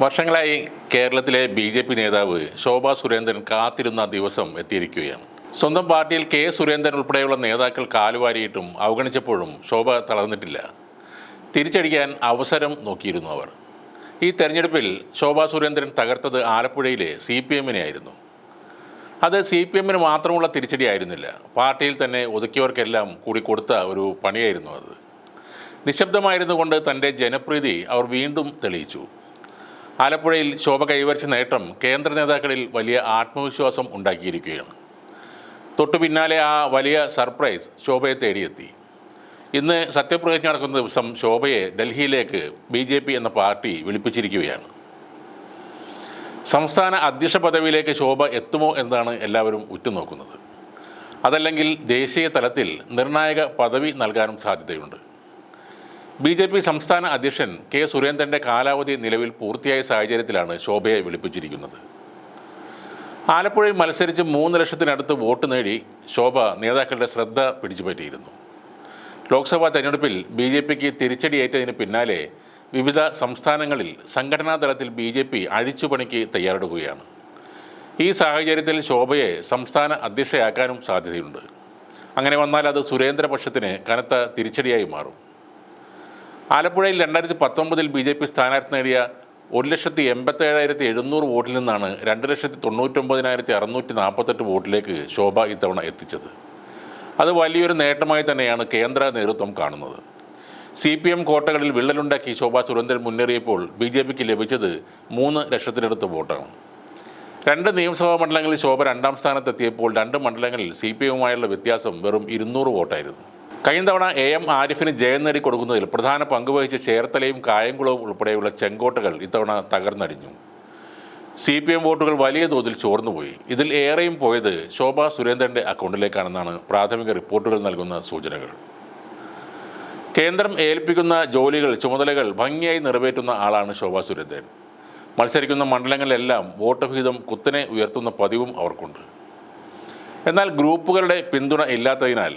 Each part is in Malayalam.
വർഷങ്ങളായി കേരളത്തിലെ ബി ജെ പി നേതാവ് ശോഭാ സുരേന്ദ്രൻ കാത്തിരുന്ന ദിവസം എത്തിയിരിക്കുകയാണ്. സ്വന്തം പാർട്ടിയിൽ കെ സുരേന്ദ്രൻ ഉൾപ്പെടെയുള്ള നേതാക്കൾ കാലുവാരിയിട്ടും അവഗണിച്ചപ്പോഴും ശോഭ തളർന്നിട്ടില്ല. തിരിച്ചടിക്കാൻ അവസരം നോക്കിയിരുന്നു അവർ. ഈ തെരഞ്ഞെടുപ്പിൽ ശോഭാ സുരേന്ദ്രൻ തകർത്തത് ആലപ്പുഴയിലെ സി പി എമ്മിനെ ആയിരുന്നു അത് സി പി എമ്മിന് മാത്രമുള്ള തിരിച്ചടിയായിരുന്നില്ല. പാർട്ടിയിൽ തന്നെ ഒതുക്കിയവർക്കെല്ലാം കൂടി കൊടുത്ത ഒരു പണിയായിരുന്നു അത്. നിശബ്ദമായിരുന്നു കൊണ്ട് തന്റെ ജനപ്രീതി അവർ വീണ്ടും തെളിയിച്ചു. ആലപ്പുഴയിൽ ശോഭ കൈവരിച്ച നേട്ടം കേന്ദ്ര നേതാക്കളിൽ വലിയ ആത്മവിശ്വാസം ഉണ്ടാക്കിയിരിക്കുകയാണ്. തൊട്ടു പിന്നാലെ ആ വലിയ സർപ്രൈസ് ശോഭയെ തേടിയെത്തി. ഇന്ന് സത്യപ്രതിജ്ഞ നടക്കുന്ന ദിവസം ശോഭയെ ഡൽഹിയിലേക്ക് ബി ജെ പി എന്ന പാർട്ടി വിളിപ്പിച്ചിരിക്കുകയാണ്. സംസ്ഥാന അധ്യക്ഷ പദവിയിലേക്ക് ശോഭ എത്തുമോ എന്നതാണ് എല്ലാവരും ഉറ്റുനോക്കുന്നത്. അതല്ലെങ്കിൽ ദേശീയ തലത്തിൽ നിർണായക പദവി നൽകാനും സാധ്യതയുണ്ട്. ബി ജെ പി സംസ്ഥാന അധ്യക്ഷൻ കെ സുരേന്ദ്രന്റെ കാലാവധി നിലവിൽ പൂർത്തിയായ സാഹചര്യത്തിലാണ് ശോഭയെ വിളിപ്പിച്ചിരിക്കുന്നത്. ആലപ്പുഴയിൽ മത്സരിച്ച് മൂന്ന് ലക്ഷത്തിനടുത്ത് വോട്ട് നേടി ശോഭ നേതാക്കളുടെ ശ്രദ്ധ പിടിച്ചുപറ്റിയിരുന്നു. ലോക്സഭാ തെരഞ്ഞെടുപ്പിൽ ബി ജെ പിക്ക് തിരിച്ചടിയേറ്റതിന് പിന്നാലെ വിവിധ സംസ്ഥാനങ്ങളിൽ സംഘടനാ തലത്തിൽ ബി ജെ പി അഴിച്ചുപണിക്ക് തയ്യാറെടുക്കുകയാണ്. ഈ സാഹചര്യത്തിൽ ശോഭയെ സംസ്ഥാന അധ്യക്ഷയാക്കാനും സാധ്യതയുണ്ട്. അങ്ങനെ വന്നാൽ അത് സുരേന്ദ്രപക്ഷത്തിന് കനത്ത തിരിച്ചടിയായി മാറും. ആലപ്പുഴയിൽ രണ്ടായിരത്തി പത്തൊമ്പതിൽ ബി ജെ പി സ്ഥാനാർത്ഥി നേടിയ ഒരു ലക്ഷത്തി എൺപത്തേഴായിരത്തി എഴുന്നൂറ് വോട്ടിൽ നിന്നാണ് രണ്ട് ലക്ഷത്തി തൊണ്ണൂറ്റൊമ്പതിനായിരത്തി അറുന്നൂറ്റി നാൽപ്പത്തെട്ട് വോട്ടിലേക്ക് ശോഭ ഇത്തവണ എത്തിച്ചത്. അത് വലിയൊരു നേട്ടമായി തന്നെയാണ് കേന്ദ്ര നേതൃത്വം കാണുന്നത്. സി പി എം കോട്ടകളിൽ വിള്ളലുണ്ടാക്കി ശോഭ സുരേന്ദ്രൻ മുന്നേറിയപ്പോൾ ബി ജെ പിക്ക് ലഭിച്ചത് മൂന്ന് ലക്ഷത്തിനടുത്ത് വോട്ടാണ്. രണ്ട് നിയമസഭാ മണ്ഡലങ്ങളിൽ ശോഭ രണ്ടാം സ്ഥാനത്തെത്തിയപ്പോൾ രണ്ട് മണ്ഡലങ്ങളിൽ സി പി എമ്മുമായുള്ള വ്യത്യാസം വെറും ഇരുന്നൂറ് വോട്ടായിരുന്നു. കഴിഞ്ഞ തവണ എ എം ആരിഫിന് ജയം നേടി കൊടുക്കുന്നതിൽ പ്രധാന പങ്കുവഹിച്ച ചേർത്തലയും കായംകുളവും ഉൾപ്പെടെയുള്ള ചെങ്കോട്ടകൾ ഇത്തവണ തകർന്നടിഞ്ഞു. സി പി എം വോട്ടുകൾ വലിയ തോതിൽ ചോർന്നുപോയി. ഇതിൽ ഏറെയും പോയത് ശോഭ സുരേന്ദ്രന്റെ അക്കൗണ്ടിലേക്കാണെന്നാണ് പ്രാഥമിക റിപ്പോർട്ടുകൾ നൽകുന്ന സൂചനകൾ. കേന്ദ്രം ഏൽപ്പിക്കുന്ന ജോലികൾ ചുമതലകൾ ഭംഗിയായി നിറവേറ്റുന്ന ആളാണ് ശോഭ സുരേന്ദ്രൻ. മത്സരിക്കുന്ന മണ്ഡലങ്ങളിലെല്ലാം വോട്ട് വിഹിതം കുത്തനെ ഉയർത്തുന്ന പതിവും അവർക്കുണ്ട്. എന്നാൽ ഗ്രൂപ്പുകളുടെ പിന്തുണ ഇല്ലാത്തതിനാൽ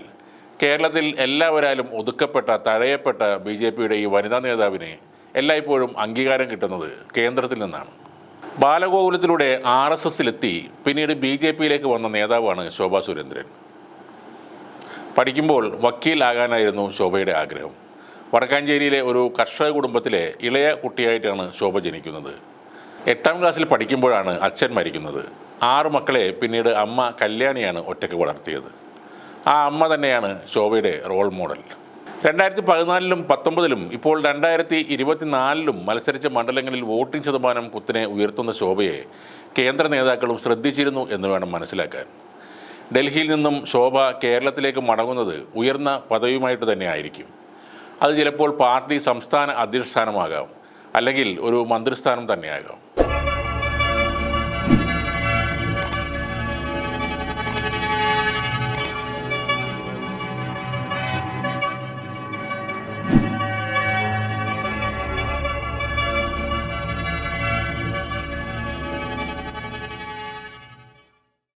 കേരളത്തിൽ എല്ലാവരാലും ഒതുക്കപ്പെട്ട തഴയപ്പെട്ട ബി ജെ പിയുടെ ഈ വനിതാ നേതാവിന് എല്ലായ്പ്പോഴും അംഗീകാരം കിട്ടുന്നത് കേന്ദ്രത്തിൽ നിന്നാണ്. ബാലഗോകുലത്തിലൂടെ ആർ എസ് എസിലെത്തി പിന്നീട് ബി ജെ പിയിലേക്ക് വന്ന നേതാവാണ് ശോഭാ സുരേന്ദ്രൻ. പഠിക്കുമ്പോൾ വക്കീലാകാനായിരുന്നു ശോഭയുടെ ആഗ്രഹം. വടക്കാഞ്ചേരിയിലെ ഒരു കർഷക കുടുംബത്തിലെ ഇളയ കുട്ടിയായിട്ടാണ് ശോഭ ജനിക്കുന്നത്. എട്ടാം ക്ലാസ്സിൽ പഠിക്കുമ്പോഴാണ് അച്ഛൻ മരിക്കുന്നത്. ആറു മക്കളെ പിന്നീട് അമ്മ കല്യാണിയാണ് ഒറ്റയ്ക്ക് വളർത്തിയത്. ആ അമ്മ തന്നെയാണ് ശോഭയുടെ റോൾ മോഡൽ രണ്ടായിരത്തി പതിനാലിലും പത്തൊമ്പതിലും ഇപ്പോൾ രണ്ടായിരത്തി ഇരുപത്തിനാലിലും മത്സരിച്ച മണ്ഡലങ്ങളിൽ വോട്ടിംഗ് ശതമാനം കുത്തിനെ ഉയർത്തുന്ന ശോഭയെ കേന്ദ്ര നേതാക്കളും ശ്രദ്ധിച്ചിരുന്നു എന്ന് വേണം മനസ്സിലാക്കാൻ. ഡൽഹിയിൽ നിന്നും ശോഭ കേരളത്തിലേക്ക് മടങ്ങുന്നത് ഉയർന്ന പദവിയുമായിട്ട് തന്നെ ആയിരിക്കും അത് ചിലപ്പോൾ പാർട്ടി സംസ്ഥാന അധ്യക്ഷ സ്ഥാനമാകാം അല്ലെങ്കിൽ ഒരു മന്ത്രിസ്ഥാനം തന്നെയാകാം.